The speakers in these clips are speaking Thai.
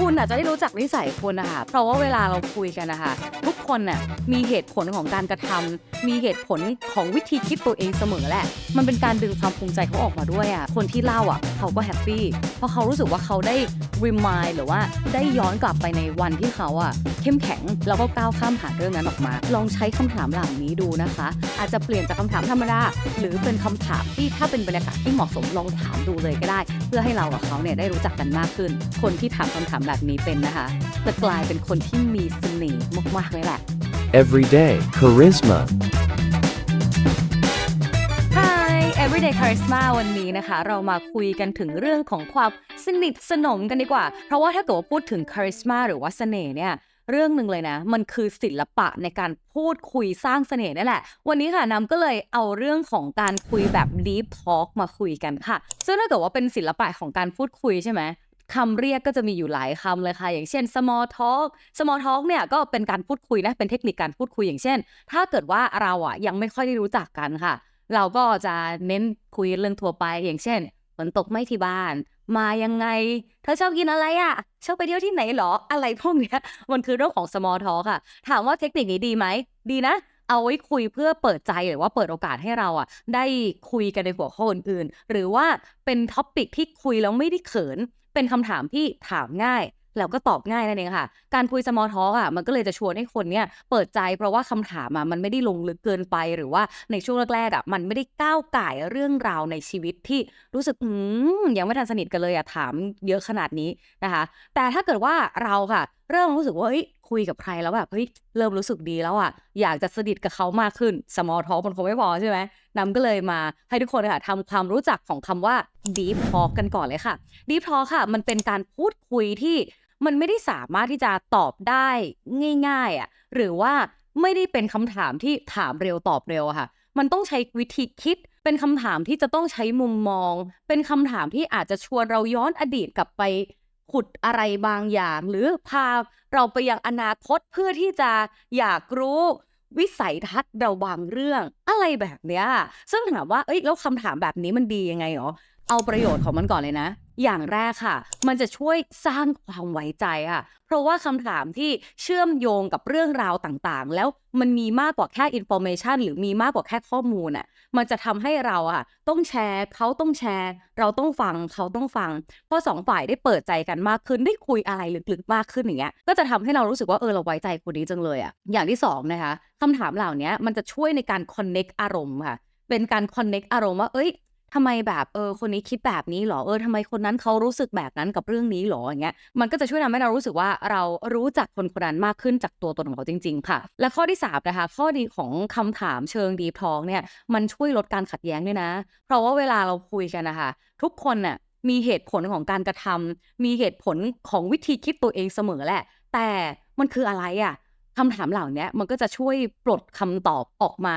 คุณอาจจะได้รู้จักนิสัยคุณนะคะ เพราะว่าเวลาเราคุยกันนะคะ ทุกคนน่ะมีเหตุผลของการกระทำมีเหตุผลของวิธีคิดตัวเองเสมอแหละ มันเป็นการดึงความภูมิใจเขาออกมาด้วยอะ คนที่เล่าอะเขาก็แฮปปี้ เพราะเขารู้สึกว่าเขาได้ remind หรือว่าได้ย้อนกลับไปในวันที่เขาอะเข้มแข็งแล้วก็ก้าวข้ามผ่านเรื่องนั้นออกมา ลองใช้คำถามเหล่านี้ดูนะคะ อาจจะเปลี่ยนจากคำถามธรรมดาหรือเป็นคำถามที่ถ้าเป็นบรรยากาศที่เหมาะสมลองถามดูเลยก็ได้ เพื่อให้เรากับเขาเนี่ยได้รู้จักกันมากขึ้น คนที่ถามคำถามแบบนี้เป็นนะคะจะกลายเป็นคนที่มีเสน่ห์มากๆเลยแหละ Everyday Charisma. Hi Everyday Charisma วันนี้นะคะ เรามาคุยกันถึงเรื่องของความสนิทสนมกันดีกว่า เพราะว่าถ้าเกิดว่าพูดถึง Charisma หรือว่าเสน่ห์เนี่ยเรื่องหนึ่งเลยนะ มันคือศิลปะในการพูดคุยสร้างเสน่ห์นั่นแหละ วันนี้ค่ะน้ำก็เลยเอาเรื่องของการคุยแบบ deep talk มาคุยกันค่ะ ซึ่งถ้าเกิดว่าเป็นศิลปะของการพูดคุยใช่ไหม คำเรียกก็จะมีอยู่หลายคำเลยค่ะ อย่างเช่น small talk small talk เนี่ยก็เป็นการพูดคุยนะ เป็นเทคนิคการพูดคุยอย่างเช่น ถ้าเกิดว่าเราอะยังไม่ค่อยได้รู้จักกันค่ะ เราก็จะเน้นคุยเรื่องทั่วไปอย่างเช่นฝนตกไหม่ที่บ้าน มายังไง เธอชอบกินอะไรอะ ชอบไปเที่ยวที่ไหนหรอ อะไรพวกเนี้ย มันคือเรื่องของ small talk ค่ะ ถามว่าเทคนิคนี้ดีไหม ดีนะ เอาไว้คุยเพื่อเปิดใจหรือว่าเปิดโอกาสให้เราอะ ได้คุยกันในหัวข้ออื่นๆ หรือว่าเป็นท็อปิกที่คุยแล้วไม่ได้เขิน เป็นคำถามที่ถามง่าย แล้วก็ตอบง่ายนั่นเองค่ะ การคุย small talk อะมันก็เลยจะชวนให้คนเนี่ยเปิดใจเพราะว่าคำถามอะมันไม่ได้ลงลึกเกินไปหรือว่าในช่วงแรกๆอะมันไม่ได้ก้าวไก่เรื่องราวในชีวิตที่รู้สึกอืมยังไม่ทันสนิทกันเลยอะถามเยอะขนาดนี้นะคะ แต่ถ้าเกิดว่าเราค่ะ เริ่มรู้สึกว่าเฮ้ย คุยกับใครแล้วแบบเฮ้ยเริ่มรู้สึกดีแล้วอะอยากจะสนิทกับเขามากขึ้น small talk มันคงไม่พอใช่ไหมนำก็เลยมาให้ทุกคนค่ะทำความรู้จักของคำว่า deep talk กันก่อนเลยค่ะ deep talk ค่ะ มันเป็นการพูดคุยที่มันไม่ได้สามารถที่จะตอบได้ง่าย ๆอะหรือว่าไม่ได้เป็นคำถามที่ถามเร็วตอบเร็วค่ะ มันต้องใช้วิธีคิด เป็นคำถามที่จะต้องใช้มุมมอง เป็นคำถามที่อาจจะชวนเราย้อนอดีตกลับไป ขุดอะไรบางอย่าง หรือพาเราไปยังอนาคตเพื่อที่จะอยากรู้วิสัยทัศน์เราบางเรื่องอะไรแบบเนี้ย ซึ่งถามว่าเอ้ยแล้วคำถามแบบนี้มันดียังไงหรอเอาประโยชน์ของมันก่อนเลยนะ อย่างแรกค่ะ มันจะช่วยสร้างความไว้ใจค่ะ เพราะว่าคำถามที่เชื่อมโยงกับเรื่องราวต่างๆ แล้วมันมีมากกว่าแค่ information หรือมีมากกว่าแค่ข้อมูลอะ มันจะทำให้เราอะต้องแชร์เขาต้องแชร์ เราต้องฟังเขาต้องฟังพอสองฝ่ายได้เปิดใจกันมากขึ้นได้คุยอะไรลึกๆมากขึ้นอย่างเงี้ยก็จะทำให้เรารู้สึกว่าเออเราไว้ใจคนนี้จังเลยอะอย่างที่สองนะคะคำถามเหล่านี้มันจะช่วยในการคอนเน็กอารมณ์ค่ะเป็นการคอนเน็กอารมณ์ว่าเอ้ย ทำไมแบบเออคนนี้คิดแบบนี้หรอเออทำไมคนนั้นเขารู้สึกแบบนั้นกับเรื่องนี้หรออย่างเงี้ยมันก็จะช่วยทำให้เรารู้สึกว่าเรารู้จักคนคนนั้นมากขึ้นจากตัวตนของเขาจริง ๆ ค่ะ และข้อที่สามนะคะข้อดีของคำถามเชิงดีพองเนี่ยมันช่วยลดการขัดแย้งด้วยนะ เพราะว่าเวลาเราคุยกันนะคะทุกคนน่ะมีเหตุผลของการกระทำมีเหตุผลของวิธีคิดตัวเองเสมอแหละ แต่มันคืออะไรอะคำถามเหล่านี้มันก็จะช่วยปลดคำตอบออกมา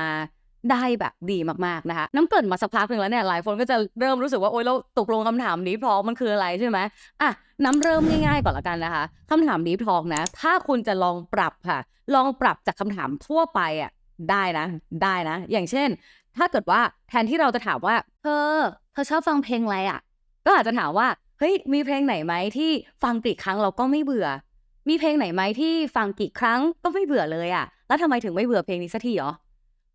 ได้แบบดีมากๆนะคะน้ำเกรินมาสักพักหนึ่งแล้วเนี่ยหลายคนก็จะเริ่มรู้สึกว่าโอ๊ยเราตกลงคำถามนี้พอมันคืออะไรใช่ไหมอะน้ำเริ่มง่ายๆก่อนละกันนะคะคำถามนี้พองนะ ถ้าคุณจะลองปรับค่ะ ลองปรับจากคำถามทั่วไปอะได้นะ ได้นะ อย่างเช่น ถ้าเกิดว่าแทนที่เราจะถามว่าเธอเธอชอบฟังเพลงอะไรอะ ก็อาจจะถามว่าเฮ้ยมีเพลงไหนไหมที่ฟังกี่ครั้งเราก็ไม่เบื่อ มีเพลงไหนไหมที่ฟังกี่ครั้งก็ไม่เบื่อเลยอะ แล้วทำไมถึงไม่เบื่อเพลงนี้สักทีหรอ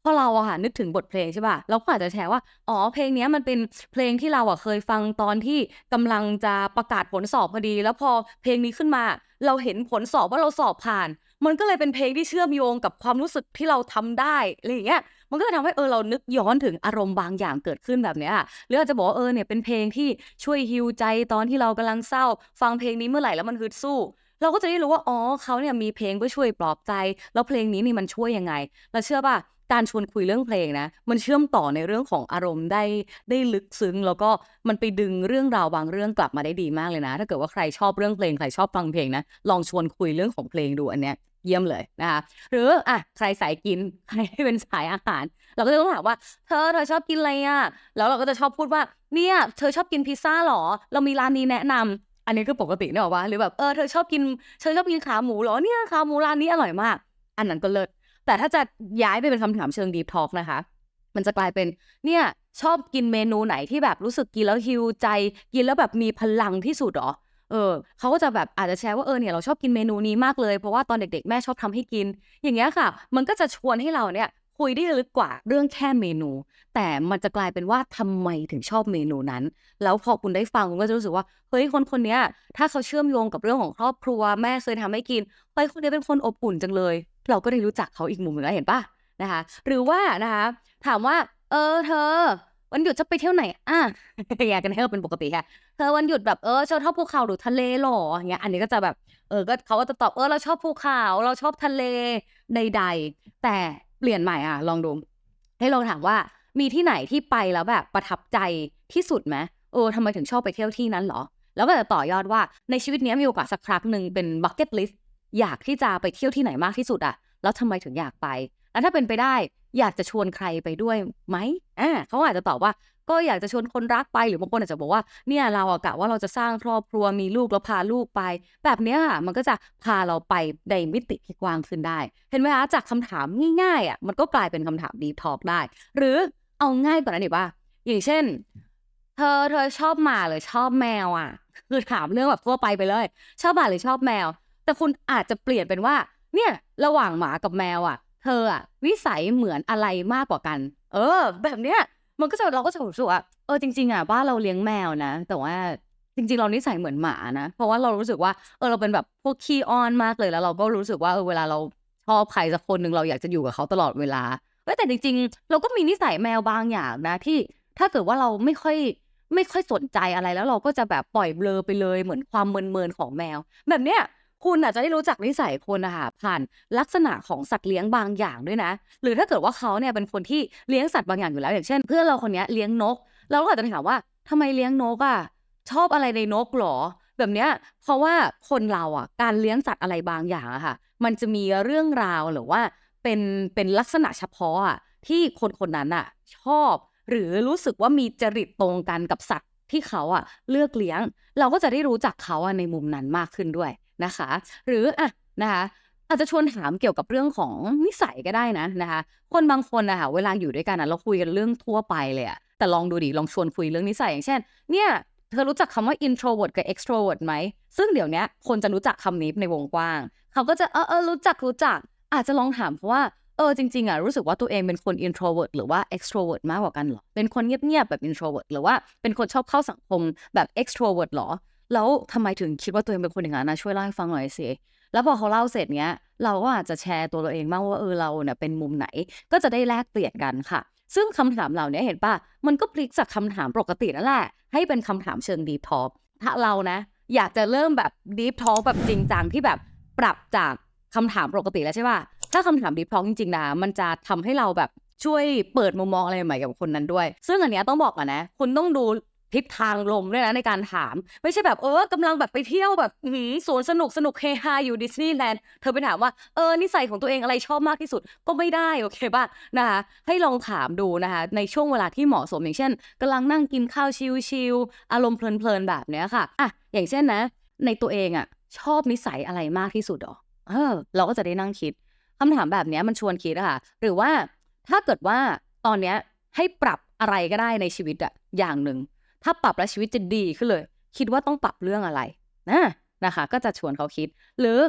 พราะเราอะค่ะนึกถึงบทเพลงใช่ป่ะ เราก็อาจจะแชร์ว่า อ๋อ เพลงเนี้ยมันเป็นเพลงที่เราอะเคยฟังตอนที่กำลังจะประกาศผลสอบพอดี แล้วพอเพลงนี้ขึ้นมา เราเห็นผลสอบว่าเราสอบผ่าน มันก็เลยเป็นเพลงที่เชื่อมโยงกับความรู้สึกที่เราทำได้อะไรอย่างเงี้ย มันก็เลยทำให้เออเรานึกย้อนถึงอารมณ์บางอย่างเกิดขึ้นแบบเนี้ยหรืออาจจะบอกว่าเออเนี่ยเป็นเพลงที่ช่วยฮิวใจตอนที่เรากำลังเศร้า ฟังเพลงนี้เมื่อไหร่แล้วมันฮึดสู้ เราก็จะได้รู้ว่าอ๋อเขาเนี่ยมีเพลงเพื่อช่วยปลอบใจ แล้วเพลงนี้นี่มันช่วยยังไงแล้วเชื่อป่ะ การชวนคุยเรื่องเพลงนะ มันเชื่อมต่อในเรื่องของอารมณ์ได้ได้ลึกซึ้ง แล้วก็มันไปดึงเรื่องราวบางเรื่องกลับมาได้ดีมากเลยนะ ถ้าเกิดว่าใครชอบเรื่องเพลงใครชอบฟังเพลงนะลองชวนคุยเรื่องของเพลงดูอันเนี้ยเยี่ยมเลยนะคะหรืออะใครสายกินใครเป็นสายอาหาร เราก็จะต้องถามว่า เธอเธอชอบกินอะไรอะแล้วเราก็จะชอบพูดว่าเนี่ยเธอชอบกินพิซซ่าหรอ เรามีร้านนี้แนะนำอันนี้คือปกติเนี่ยหรอวะหรือแบบเออเธอชอบกินเธอชอบกินขาหมูเหรอเนี่ยขาหมูร้านนี้อร่อยมาก อันนั้นก็เลิศ แต่ถ้าจะย้ายไปเป็นคำถามเชิงดีทอ l k นะคะ มันจะกลายเป็นเนี่ยชอบกินเมนูไหนที่แบบรู้สึกกินแล้วฮิวใจ กินแล้วแบบมีพลังที่สุดหรอเออเขาก็จะแบบอาจจะแชร์ว่าเออเนี่ยเราชอบกินเมนูนี้มากเลยเพราะว่าตอนเด็ก ๆ แม่ชอบทำให้กิน อย่างเงี้ยค่ะ มันก็จะชวนให้เราเนี่ยคุยได้ลึกกว่าเรื่องแค่เมนู แต่มันจะกลายเป็นว่าทำไมถึงชอบเมนูนั้น แล้วพอคุณได้ฟังคุณก็จะรู้สึกว่าเฮ้ยคนคนเนี้ยถ้าเขาเชื่อมโยงกับเรื่องของครอบครัวแม่เคยทำให้กินเฮ้ยคนนี้เป็นคนอบอุ่นจังเลย เราก็ได้รู้จักเขาอีกมุมหนึ่งแล้วเห็นปะนะคะ หรือว่านะคะถามว่า เออเธอ วันหยุดจะไปเที่ยวไหนอะอยากกันให้เราเป็นปกติค่ะเธอวันหยุดแบบเออชอบภูเขาหรือทะเลหรออย่างเงี้ย อันนี้ก็จะแบบเออก็เขาก็จะตอบเออเราชอบภูเขาเราชอบทะเลใดๆ แต่เปลี่ยนใหม่อะ ลองดู ให้ลองถามว่ามีที่ไหนที่ไปแล้วแบบประทับใจที่สุดไหมเออทำไมถึงชอบไปเที่ยวที่นั้นหรอ แล้วก็จะต่อยอดว่าในชีวิตนี้มีโอกาสสักครั้งหนึ่งเป็น bucket list อยากที่จะไปเที่ยวที่ไหนมากที่สุดอะแล้วทำไมถึงอยากไป แล้วถ้าเป็นไปได้อยากจะชวนใครไปด้วยไหมอ่าเขาอาจจะตอบว่า ก็อยากจะชวนคนรักไปหรือบางคนอาจจะบอกว่า เนี่ยเราอะกะว่าเราจะสร้างครอบครัวมีลูกแล้วพาลูกไป แบบเนี้ยค่ะมันก็จะพาเราไปในมิติที่กว้างขึ้นได้ เห็นไหมคะจากคำถามง่ายๆอะมันก็กลายเป็นคำถามดีทอ l k ได้ หรือเอาง่ายกว่านั้นอีกว่า อย่างเช่น เธอเธอชอบหมาหรือชอบแมวอะคือถามเรื่องแบบทั่วไปไปเลย ชอบหมาหรือชอบแมว แต่คุณอาจจะเปลี่ยนเป็นว่า เนี่ย ระหว่างหมากับแมวอะ เธออะวิสัยเหมือนอะไรมากกว่ากัน เออ แบบเนี้ยมันก็จะเราก็จะรู้สึกว่าเออจริงๆอะบ้านเราเลี้ยงแมวนะแต่ว่าจริงๆ เรานิสัยเหมือนหมานะ เพราะว่าเรารู้สึกว่าเออเราเป็นแบบพวกขี้อ้อนมากเลยแล้วเราก็รู้สึกว่าเออเวลาเราชอบใครสักคนหนึ่งเราอยากจะอยู่กับเขาตลอดเวลาเอ้ยแต่จริง ๆ เราก็มีนิสัยแมวบางอย่างนะ ที่ถ้าเกิดว่าเราไม่ค่อยไม่ค่อยสนใจอะไรแล้วเราก็จะแบบปล่อยเบลอไปเลยเหมือนความเมินๆของแมว แบบเนี้ย คุณอาจจะได้รู้จักนิสัยคนอะค่ะผ่านลักษณะของสัตว์เลี้ยงบางอย่างด้วยนะ หรือถ้าเกิดว่าเขาเนี่ยเป็นคนที่เลี้ยงสัตว์บางอย่างอยู่แล้ว อย่างเช่น เพื่อนเราคนเนี้ยเลี้ยงนก เราก็อาจจะถามว่าทำไมเลี้ยงนกอะชอบอะไรในนกหรอ แบบเนี้ยเพราะว่าคนเราอะการเลี้ยงสัตว์อะไรบางอย่างอะค่ะ มันจะมีเรื่องราวหรือว่าเป็นเป็นลักษณะเฉพาะอะที่คนคนนั้นอะชอบ หรือรู้สึกว่ามีจริตตรงกันกับสัตว์ที่เขาอะเลือกเลี้ยง เราก็จะได้รู้จักเขาอะในมุมนั้นมากขึ้นด้วย นะคะ หรืออะนะคะอาจจะชวนถามเกี่ยวกับเรื่องของนิสัยก็ได้นะนะคะ คนบางคนนะคะเวลาอยู่ด้วยกันอะเราคุยกันเรื่องทั่วไปเลยอะแต่ลองดูดิลองชวนคุยเรื่องนิสัยอย่างเช่น เนี่ยเธอรู้จักคำว่า introvert กับ extrovert ไหม ซึ่งเดี๋ยวนี้คนจะรู้จักคำนี้ในวงกว้าง เขาก็จะเออเออรู้จักรู้จัก อาจจะลองถามเพราะว่า เออจริงๆอะรู้สึกว่าตัวเองเป็นคน introvert หรือว่า extrovert มากกว่ากันเหรอ เป็นคนเงียบๆแบบ introvert หรือว่าเป็นคนชอบเข้าสังคมแบบ extrovert เหรอ แล้วทำไมถึงคิดว่าตัวเองเป็นคนอย่างนั้นนะช่วยเล่าให้ฟังหน่อยสิแล้วพอเขาเล่าเสร็จเนี้ย เราก็อาจจะแชร์ตัวเราเองบ้างว่าเออเราเนี่ยเป็นมุมไหน ก็จะได้แลกเปลี่ยนกันค่ะ ซึ่งคำถามเหล่านี้เห็นปะมันก็พลิกจากคำถามปกตินั่นแหละให้เป็นคำถามเชิง deep talk ถ้าเรานะ อยากจะเริ่มแบบ deep talk แบบจริงจังที่แบบปรับจากคำถามปกติแล้วใช่ปะถ้าคำถาม deep talk จริงๆนะมันจะทำให้เราแบบช่วยเปิดมุมมองอะไรใหม่กับคนนั้นด้วย ซึ่งอันเนี้ยต้องบอกก่อนนะ คุณต้องดู ทิศทางลมด้วยนะในการถาม ไม่ใช่แบบเออกำลังแบบไปเที่ยวแบบหือสวนสนุกสนุกเฮฮาอยู่ดิสนีย์แลนด์เธอไปถามว่าเออนิสัยของตัวเองอะไรชอบมากที่สุดก็ไม่ได้โอเคป่ะนะคะให้ลองถามดูนะคะในช่วงเวลาที่เหมาะสมอย่างเช่นกำลังนั่งกินข้าวชิลๆอารมณ์เพลินๆแบบเนี้ยค่ะอะอย่างเช่นนะ ในตัวเองอะชอบนิสัยอะไรมากที่สุดหรอเออ เราก็จะได้นั่งคิดคำถามแบบนี้มันชวนคิดอะค่ะ หรือว่าถ้าเกิดว่าตอนเนี้ยให้ปรับอะไรก็ได้ในชีวิตอะอย่างหนึ่ง ถ้าปรับแล้วชีวิตจะดีขึ้นเลย คิดว่าต้องปรับเรื่องอะไรนะนะคะ ก็จะชวนเขาคิด หรือ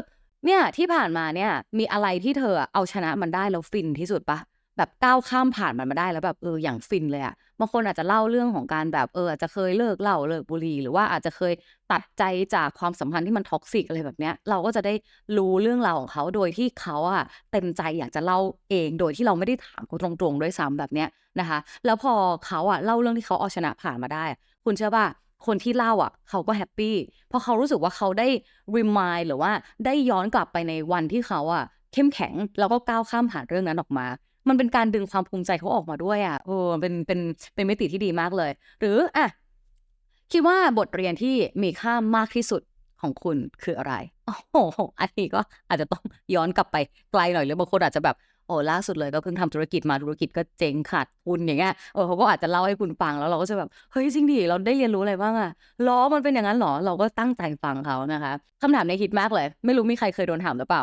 เนี่ยที่ผ่านมาเนี่ยมีอะไรที่เธอเอาชนะมันได้แล้วฟินที่สุดปะ แบบก้าวข้ามผ่านมันมาได้แล้วแบบเอออย่างฟินเลยอะบางคนอาจจะเล่าเรื่องของการแบบเอออาจจะเคยเลิกเหล้าเลิกบุหรี่หรือว่าอาจจะเคยตัดใจจากความสัมพันธ์ที่มันท็อกซิกอะไรแบบเนี้ย เราก็จะได้รู้เรื่องราวของเขาโดยที่เขาอะเต็มใจอยากจะเล่าเองโดยที่เราไม่ได้ถามเขาตรงๆด้วยซ้ำแบบเนี้ยนะคะ แล้วพอเขาอะเล่าเรื่องที่เขาเอาชนะผ่านมาได้ คุณเชื่อป่ะคนที่เล่าอะ เขาก็แฮปปี้เพราะเขารู้สึกว่าเขาได้ remind หรือว่าได้ย้อนกลับไปในวันที่เขาอะ เข้มแข็งแล้วก็ก้าวข้ามผ่านเรื่องนั้นออกมา มันเป็นการดึงความภูมิใจเขาออกมาด้วยอะเออเป็นเป็นเป็นมิติที่ดีมากเลย หรืออะคิดว่าบทเรียนที่มีค่ามากที่สุดของคุณคืออะไรโอ้โหอันนี้ก็อาจจะต้องย้อนกลับไปไกลหน่อยหรือบางคนอาจจะแบบโอ้ล่าสุดเลยก็เพิ่งทำธุรกิจมาธุรกิจก็เจ๊งขาดทุนอย่างเงี้ยเออเขาก็อาจจะเล่าให้คุณฟังแล้วเราก็จะแบบเฮ้ยจริงดิเราได้เรียนรู้อะไรบ้างอะล้อมันเป็นอย่างนั้นหรอเราก็ตั้งใจฟังเขานะคะคำถามในคิดมากเลย ไม่รู้มีใครเคยโดนถามหรือเปล่า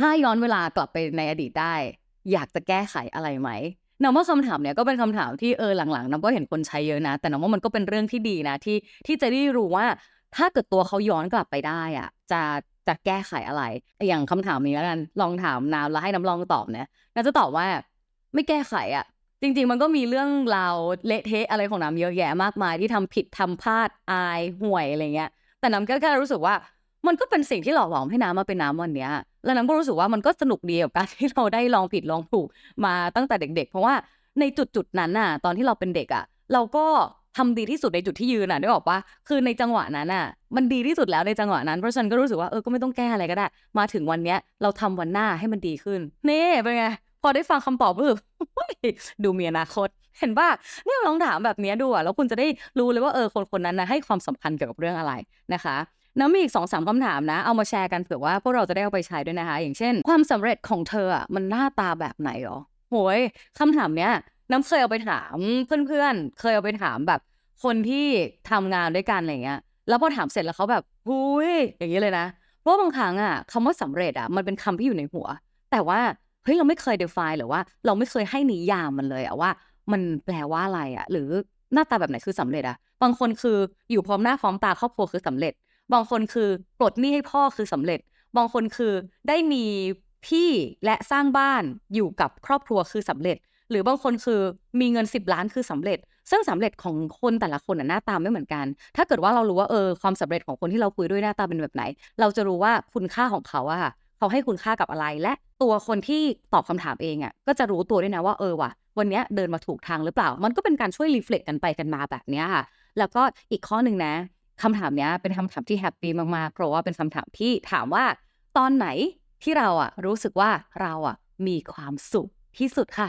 ถ้าย้อนเวลากลับไปในอดีตได้ อยากจะแก้ไขอะไรไหมน้องว่าคำถามเนี้ยก็เป็นคำถามที่เออหลังๆน้องก็เห็นคนใช้เยอะนะ แต่น้องว่ามันก็เป็นเรื่องที่ดีนะที่ที่จะได้รู้ว่าถ้าเกิดตัวเขาย้อนกลับไปได้อะจะจะแก้ไขอะไร อย่างคำถามนี้แล้วกันลองถามน้ำแล้วให้น้ำลองตอบเนี่ยน้ำจะตอบว่าไม่แก้ไขอะจริง ๆ มันก็มีเรื่องราวเละเทะอะไรของน้ำเยอะแยะมากมายที่ทำผิดทำพลาดอายห่วยอะไรเงี้ย แต่น้ำก็แค่รู้สึกว่า มันก็เป็นสิ่งที่หล่อหลอมให้น้ำมาเป็นน้ำวันเนี้ย แล้วน้ำก็รู้สึกว่ามันก็สนุกดีกับการที่เราได้ลองผิดลองถูกมาตั้งแต่เด็ก ๆ เพราะว่าในจุดจุดๆนั้นน่ะ ตอนที่เราเป็นเด็กอะ เราก็ทำดีที่สุดในจุดที่ยืนอะได้บอกว่าคือในจังหวะนั้นอะ มันดีที่สุดแล้วในจังหวะนั้นเพราะฉันก็รู้สึกว่าเออก็ไม่ต้องแก้อะไรก็ได้ มาถึงวันเนี้ย เราทำวันหน้าให้มันดีขึ้นนี่เป็นไงพอได้ฟังคำตอบก็คือดูมีอนาคต เห็นป่ะเนี่ยลองถามแบบเนี้ยดูอะแล้วคุณจะได้รู้เลยว่าเออคนคนนั้นนะให้ความสำคัญเกี่ยวกับเรื่องอะไรนะคะ น้ำมีอีกสองสามคำถามนะ เอามาแชร์กันเผื่อว่าพวกเราจะได้เอาไปใช้ด้วยนะคะ อย่างเช่น ความสำเร็จของเธออะมันหน้าตาแบบไหนหรอโหยคำถามเนี้ย น้ำเคยเอาไปถามเพื่อนๆ เคยเอาไปถามแบบ คนที่ทำงานด้วยกันอะไรเงี้ย แล้วพอถามเสร็จแล้วเขาแบบหุยอย่างนี้เลยนะ เพราะบางครั้งอะคำว่าสำเร็จอะมันเป็นคำที่อยู่ในหัว แต่ว่าเฮ้ยเราไม่เคย define หรือว่า เราไม่เคยให้นิยามมันเลยอะว่า มันแปลว่าอะไรอะหรือหน้าตาแบบไหนคือสำเร็จอะบางคนคืออยู่พร้อมหน้าพร้อมตาครอบครัวคือสำเร็จ บางคนคือปลดหนี้ให้พ่อคือสำเร็จ บางคนคือได้มีพี่และสร้างบ้านอยู่กับครอบครัวคือสำเร็จ หรือบางคนคือมีเงิน 10 ล้านคือสำเร็จ ซึ่งสำเร็จของคนแต่ละคนหน้าตาไม่เหมือนกัน ถ้าเกิดว่าเรารู้ว่าเออความสำเร็จของคนที่เราคุยด้วยหน้าตาเป็นแบบไหน เราจะรู้ว่าคุณค่าของเขาอะค่ะเขาให้คุณค่ากับอะไรและตัวคนที่ตอบคำถามเองอะก็จะรู้ตัวด้วยนะว่าเออว่ะวันนี้เดินมาถูกทางหรือเปล่า มันก็เป็นการช่วยรีเฟล็กกันไปกันมาแบบนี้ค่ะ แล้วก็อีกข้อหนึ่งนะ คำถามเนี้ยเป็นคำถามที่แฮปปี้มากๆ เพราะว่าเป็นคำถามที่ถามว่า ตอนไหนที่เราอะรู้สึกว่าเราอะมีความสุขที่สุดค่ะ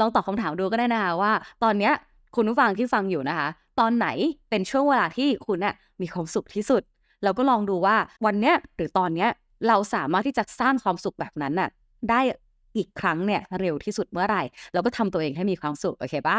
ลองตอบคำถามดูก็ได้นะคะว่า ตอนเนี้ยคุณผู้ฟังที่ฟังอยู่นะคะ ตอนไหนเป็นช่วงเวลาที่คุณน่ะมีความสุขที่สุดแล้วก็ลองดูว่าวันเนี้ยหรือตอนเนี้ยเราสามารถที่จะสร้างความสุขแบบนั้นน่ะได้ อีกครั้งเนี่ยเร็วที่สุดเมื่อไหร่ เราก็ทำตัวเองให้มีความสุข โอเคปะ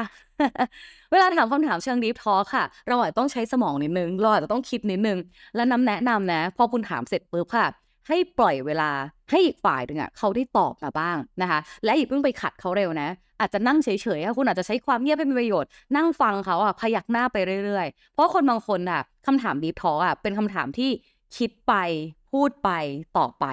เวลาถามคำถามเชิงดีฟทอค่ะ เราอาจจะต้องใช้สมองนิดนึง เราอาจจะต้องคิดนิดนึง และน้ำแนะนำนะ พอคุณถามเสร็จปุ๊บค่ะ ให้ปล่อยเวลาให้อีกฝ่ายหนึ่งอะเขาได้ตอบมาบ้างนะคะ และอย่าเพิ่งไปขัดเขาเร็วนะ อาจจะนั่งเฉยๆคุณอาจจะใช้ความเงียบเป็นประโยชน์ นั่งฟังเขาอะพยักหน้าไปเรื่อยๆ เพราะคนบางคนอะคำถามดีทออะเป็นคำถามที่คิดไปพูดไปตอบไป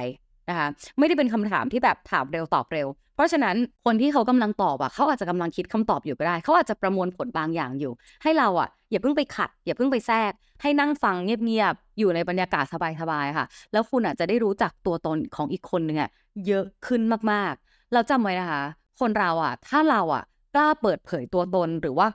นะคะไม่ได้เป็นคำถามที่แบบถามเร็วตอบเร็ว เพราะฉะนั้นคนที่เขากำลังตอบอะเขาอาจจะกำลังคิดคำตอบอยู่ก็ได้ เขาอาจจะประมวลผลบางอย่างอยู่ ให้เราอะอย่าเพิ่งไปขัด อย่าเพิ่งไปแทรก ให้นั่งฟังเงียบๆอยู่ในบรรยากาศสบายๆค่ะ แล้วคุณอะจะได้รู้จักตัวตนของอีกคนหนึ่งอะเยอะขึ้นมากๆ เราจำไว้นะคะ คนเราอะถ้าเราอะกล้าเปิดเผยตัวตนหรือว่า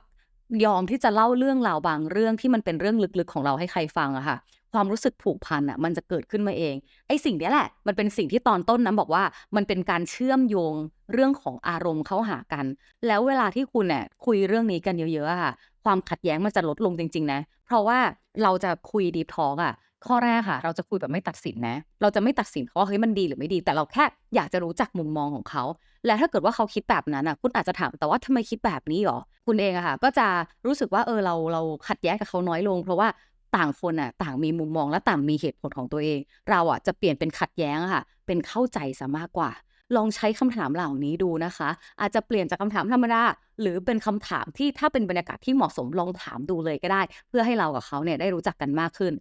ยอมที่จะเล่าเรื่องราวบางเรื่องที่มันเป็นเรื่องลึกๆของเราให้ใครฟังอะค่ะ ความรู้สึกผูกพันอะมันจะเกิดขึ้นมาเอง ไอ้สิ่งนี้แหละ มันเป็นสิ่งที่ตอนต้นน้ำบอกว่า มันเป็นการเชื่อมโยงเรื่องของอารมณ์เข้าหากัน แล้วเวลาที่คุณเนี่ยคุยเรื่องนี้กันเยอะๆอะค่ะ ความขัดแย้งมันจะลดลงจริง ๆ นะ เพราะว่าเราจะคุยดีทอล์กอะ ข้อแรกค่ะ เราจะคุยแบบไม่ตัดสินนะ เราจะไม่ตัดสินเขาว่าเฮ้ยมันดีหรือไม่ดี แต่เราแค่อยากจะรู้จักมุมมองของเขา และถ้าเกิดว่าเขาคิดแบบนั้นอะ คุณอาจจะถามแต่ว่าทำไมคิดแบบนี้หรอ คุณเองอะค่ะ ก็จะรู้สึกว่าเออเราเราขัดแย้งกับเขาน้อยลง เพราะว่าต่างคนอะต่างมีมุมมองและต่างมีเหตุผลของตัวเอง เราอะจะเปลี่ยนเป็นขัดแย้งอะค่ะ เป็นเข้าใจซะมากกว่า ลองใช้คำถามเหล่านี้ดูนะคะ อาจจะเปลี่ยนจากคำถามธรรมดาหรือเป็นคำถามที่ถ้าเป็นบรรยากาศที่เหมาะสมลองถามดูเลยก็ได้ เพื่อให้เรากับเขาเนี่ยได้รู้จักกันมากขึ้น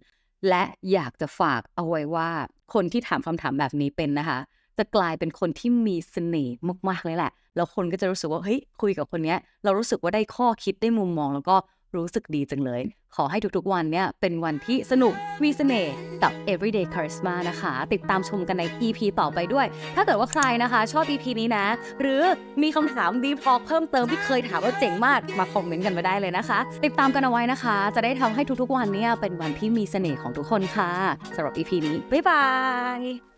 และอยากจะฝากเอาไว้ว่า คนที่ถามคำถามแบบนี้เป็นนะคะ จะกลายเป็นคนที่มีเสน่ห์มากๆเลยแหละ แล้วคนก็จะรู้สึกว่าเฮ้ยคุยกับคนเนี้ย เรารู้สึกว่าได้ข้อคิดได้มุมมองแล้วก็ รู้สึกดีจังเลย ขอให้ทุกๆวันเนี่ย เป็นวันที่สนุกมีเสน่ห์กับ everyday charisma นะคะ ติดตามชมกันใน EP ต่อไปด้วย ถ้าเกิดว่าใครนะคะ ชอบ EP นี้นะ หรือมีคำถาม deep talk เพิ่มเติมที่เคยถามว่าเจ๋งมาก มาคอมเมนต์กันมาได้เลยนะคะ ติดตามกันเอาไว้นะคะ จะได้ทำให้ทุกๆวันเนี่ยเป็นวันที่มีเสน่ห์ของทุกคนค่ะสำหรับ EP นี้บ๊ายบาย